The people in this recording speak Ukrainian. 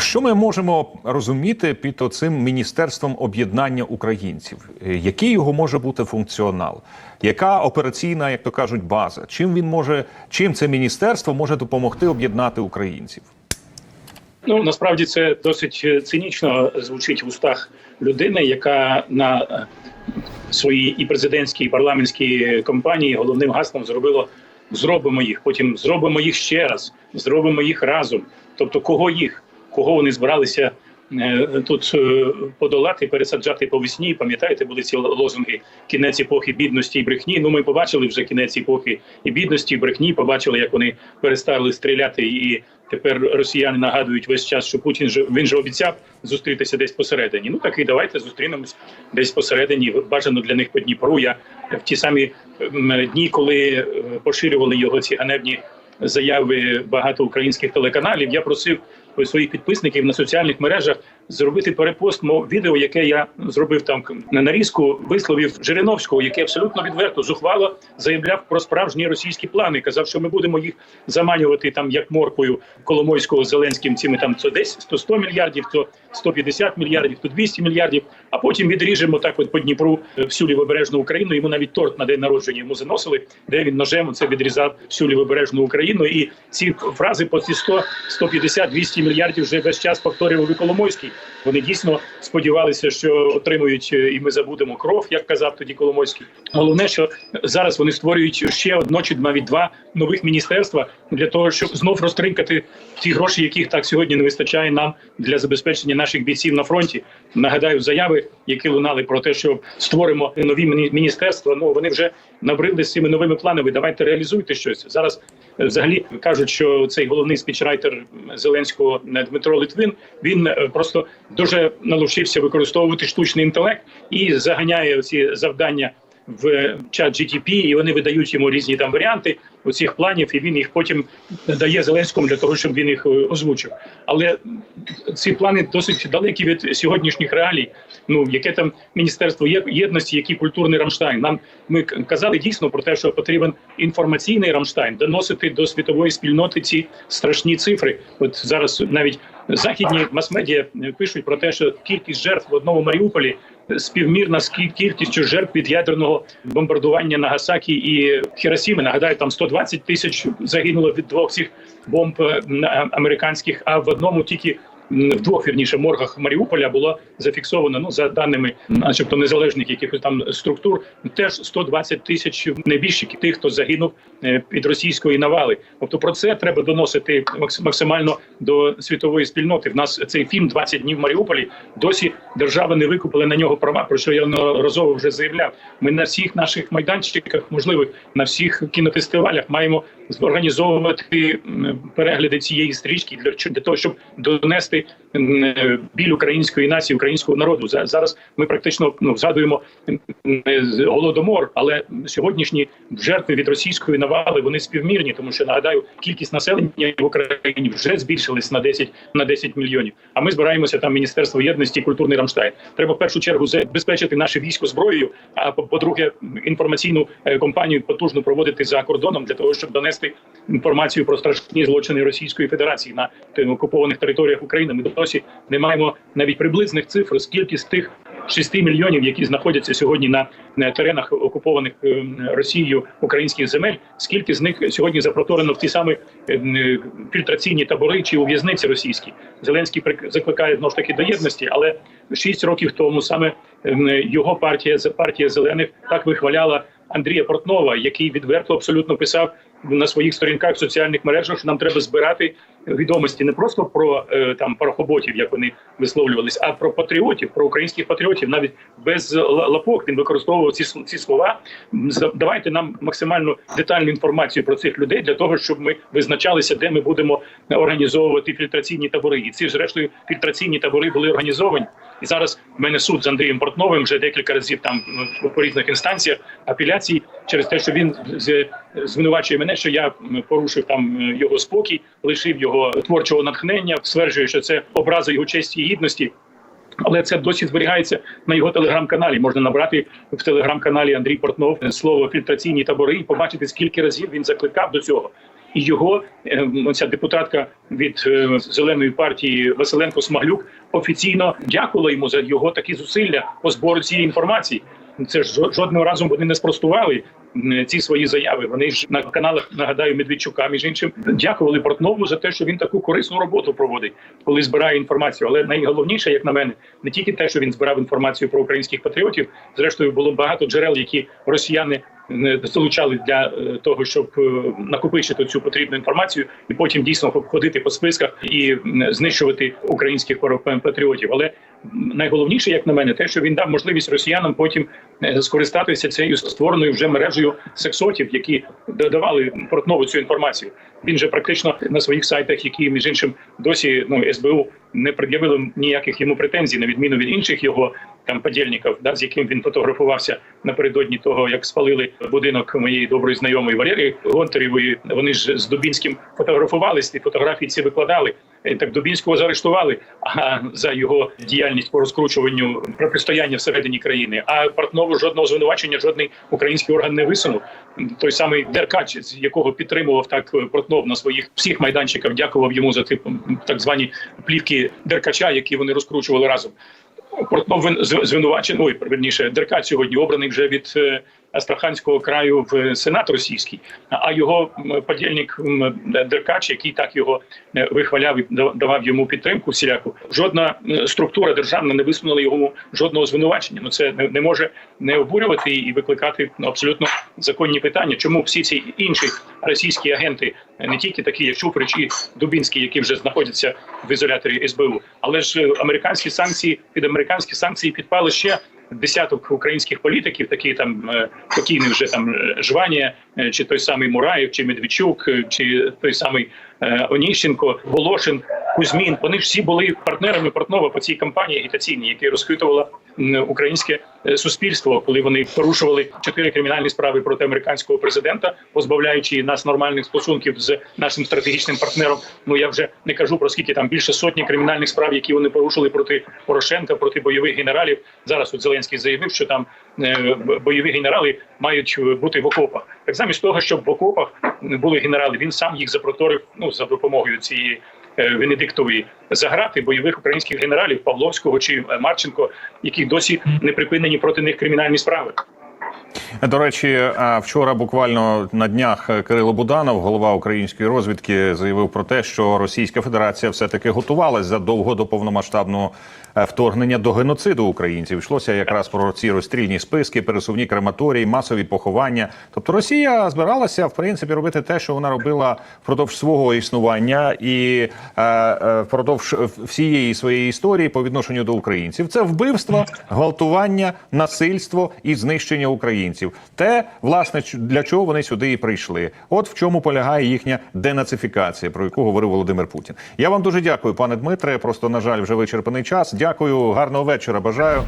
що ми можемо розуміти під оцим міністерством об'єднання українців? Е, Який його може бути функціонал? Яка операційна, як то кажуть, база? Чим він може, чим це міністерство може допомогти об'єднати українців? Ну насправді це досить е, цинічно звучить в устах людини, яка на е, своїй і президентській, і парламентській кампанії головним гаслом зробило зробимо їх. Потім зробимо їх ще раз, зробимо їх разом. Тобто, кого їх, кого вони збиралися е, тут е, подолати, пересаджати по весні. Пам'ятаєте, були ці лозунги кінець епохи бідності і брехні. Ну ми побачили вже кінець епохи і бідності, і брехні. Побачили, як вони перестали стріляти і. Тепер росіяни нагадують весь час, що Путін же він же обіцяв зустрітися десь посередині. Ну так і давайте зустрінемось десь посередині. Бажано для них по Дніпру. Я в ті самі дні, коли е, поширювали його ці ганебні заяви багато українських телеканалів. Я просив своїх підписників на соціальних мережах зробити перепост мов відео, яке я зробив там на нарізку, висловів Жириновського, який абсолютно відверто зухвало заявляв про справжні російські плани. Казав, що ми будемо їх заманювати там як моркою Коломойського з Зеленським. Цими там то десь то 100 мільярдів, то 150 мільярдів, то 200 мільярдів. А потім відріжемо так, от по Дніпру всю лівобережну Україну. Йому навіть торт на день народження йому заносили, де він ножем це відрізав всю лівобережну Україну. І ці фрази по ці 100, 150, 200 мільярдів вже весь час повторював і Коломойський. Вони дійсно сподівалися, що отримують е, і ми забудемо кров, як казав тоді Коломойський. Головне, що зараз вони створюють ще одно чи навіть два нових міністерства для того, щоб знов розтринкати ті гроші, яких так сьогодні не вистачає нам для забезпечення наших бійців на фронті. Нагадаю, заяви, які лунали про те, що створимо нові міні- міністерства. Ну вони вже набридли з цими новими планами. Давайте реалізуйте щось зараз. Взагалі кажуть, що цей головний спічрайтер Зеленського Дмитро Литвин. Він е, просто дуже налучився використовувати штучний інтелект і заганяє ці завдання в чат GTP, і вони видають йому різні там варіанти оцих планів, і він їх потім дає Зеленському для того, щоб він їх е, озвучив. Але ці плани досить далекі від сьогоднішніх реалій. Ну яке там міністерство єдності, який культурний Рамштайн. Нам ми казали дійсно про те, що потрібен інформаційний Рамштайн, доносити до світової спільноти ці страшні цифри. От зараз навіть західні мас-медіа е, пишуть про те, що кількість жертв в одному Маріуполі співмірна з кількістю жертв від ядерного бомбардування Нагасакі і Хіросіми. Нагадаю, там 120 тисяч загинуло від двох цих бомб американських, а в одному тільки в двох вірніше моргах Маріуполя було зафіксовано ну за даними, начебто незалежних якихось там структур, теж 120 тисяч небіжчиків, тих, хто загинув е, під російської навали. Тобто про це треба доносити макс- максимально до світової спільноти. В нас цей фільм «20 днів в Маріуполі. Досі держава не викупила на нього права. Про що я неодноразово вже заявляв. Ми на всіх наших майданчиках, можливо, на всіх кінофестивалях маємо організовувати перегляди цієї стрічки для для того, щоб донести е, біль української нації, українського народу. За- Зараз ми практично ну згадуємо е, голодомор, але сьогоднішні жертви від російської навали вони співмірні, тому що нагадаю, кількість населення в Україні вже збільшилась на 10, на 10 мільйонів. А ми збираємося там Міністерство єдності, культурний Рамштайн. Треба в першу чергу забезпечити наше військо зброєю. А по- по-друге, інформаційну е, кампанію потужно проводити за кордоном для того, щоб донести інформацію про страшні злочини Російської Федерації на окупованих територіях України. Ми досі не маємо навіть приблизних цифр, скільки з тих 6 мільйонів, які знаходяться сьогодні на на теренах окупованих е, Росією українських земель. Скільки з них сьогодні запроторено в ті самі е, фільтраційні табори чи у в'язниці російські? Зеленський закликає знову ж таки до єдності, але 6 років тому саме його партія партія зелених так вихваляла Андрія Портнова, який відверто абсолютно писав на своїх сторінках в соціальних мережах, що нам треба збирати відомості не просто про е, там парохоботів, як вони висловлювались, а про патріотів, про українських патріотів. Навіть без лапок він використовував ці ці слова. Давайте нам максимально детальну інформацію про цих людей для того, щоб ми визначалися, де ми будемо організовувати фільтраційні табори. І ці зрештою фільтраційні табори були організовані. І зараз в мене суд з Андрієм Портновим вже декілька разів там ну, по різних інстанціях апеляції через те, що він звинувачує мене, що я порушив там е, його спокій, лишив його творчого натхнення, стверджує, що це образа його честі і гідності. Але це досі зберігається на його телеграм-каналі. Можна набрати в телеграм-каналі Андрій Портнов слово фільтраційні табори і побачити, скільки разів він закликав до цього. І його е, ця депутатка від е, зеленої партії Василенко Смаглюк офіційно дякувала йому за його такі зусилля по збору цієї інформації. Це ж жодного разу вони не спростували ці свої заяви. Вони ж на каналах нагадаю Медведчука, між іншим дякували Портнову за те, що він таку корисну роботу проводить, коли збирає інформацію. Але найголовніше, як на мене, не тільки те, що він збирав інформацію про українських патріотів. Зрештою, було багато джерел, які росіяни залучали для е, того, щоб е, накопичити цю потрібну інформацію, і потім дійсно ходити по списках і знищувати українських патріотів. Але найголовніше, як на мене, те, що він дав можливість росіянам потім е, скористатися цією створеною вже мережею сексотів, які додавали Портнову цю інформацію. Він же практично на своїх сайтах, які між іншим досі ну СБУ не пред'явило ніяких йому претензій, на відміну від інших його там подільників, да, з яким він фотографувався напередодні того, як спалили будинок моєї доброї знайомої Валерії Гонтарєвої. Вони ж з Дубінським фотографувались, і фотографії ці викладали. Е, Так Дубінського заарештували а за його діяльність по розкручуванню протистояння всередині країни. А Портнову жодного звинувачення, жодний український орган не висунув. Той самий Деркач, з якого підтримував так Портнов на своїх всіх майданчиках, дякував йому за ті так звані плівки Деркача, які вони розкручували разом. Портнов вин- зв- звинувачений, ой, верніше, Деркач сьогодні обраний вже від е, Астраханського краю в Сенат російський, а його подільник Деркач, який так його е, вихваляв і давав йому підтримку всіляку, жодна е, структура державна не висунула йому жодного звинувачення. Ну це не, може не обурювати і викликати абсолютно законні питання. Чому всі ці інші російські агенти, е, не тільки такі, як Чуприч і Дубінський, які вже знаходяться в ізоляторі СБУ, але ж е, американські санкції під американські санкції підпали ще десяток українських політиків, такі там покійні покійний вже там е, Жванія, е, чи той самий Мураєв, чи Медведчук, е, чи той самий е, Оніщенко, Волошин, Кузьмін. Вони ж всі були партнерами Портнова по цій кампанії агітаційній, яка розхитувала українське е, суспільство, коли вони порушували чотири кримінальні справи проти американського президента, позбавляючи нас нормальних стосунків з нашим стратегічним партнером. Ну я вже не кажу про скільки там більше сотні кримінальних справ, які вони порушили проти Порошенка, проти бойових генералів. Зараз от Зеленський заявив, що там е, бойові генерали мають е, бути в окопах. Так замість того, щоб в окопах були генерали, він сам їх запроторив ну за допомогою цієї. Е, Венедиктової заграти бойових українських генералів Павловського чи Марченко, які досі не припинені проти них кримінальні справи. До речі, вчора буквально на днях Кирило Буданов, голова української розвідки, заявив про те, що Російська Федерація все-таки готувалась задовго до повномасштабного е, вторгнення до геноциду українців. Йшлося якраз про ці розстрільні списки, пересувні крематорії, масові поховання. Тобто Росія збиралася в принципі робити те, що вона робила впродовж свого існування і е, е, впродовж всієї своєї історії по відношенню до українців. Це вбивство, гвалтування, насильство і знищення українців. Те, власне, для чого вони сюди і прийшли. От в чому полягає їхня денацифікація, про яку говорив Володимир Путін. Я вам дуже дякую, пане Дмитре. Просто на жаль, вже вичерпаний час. Дякую, гарного вечора. Бажаю.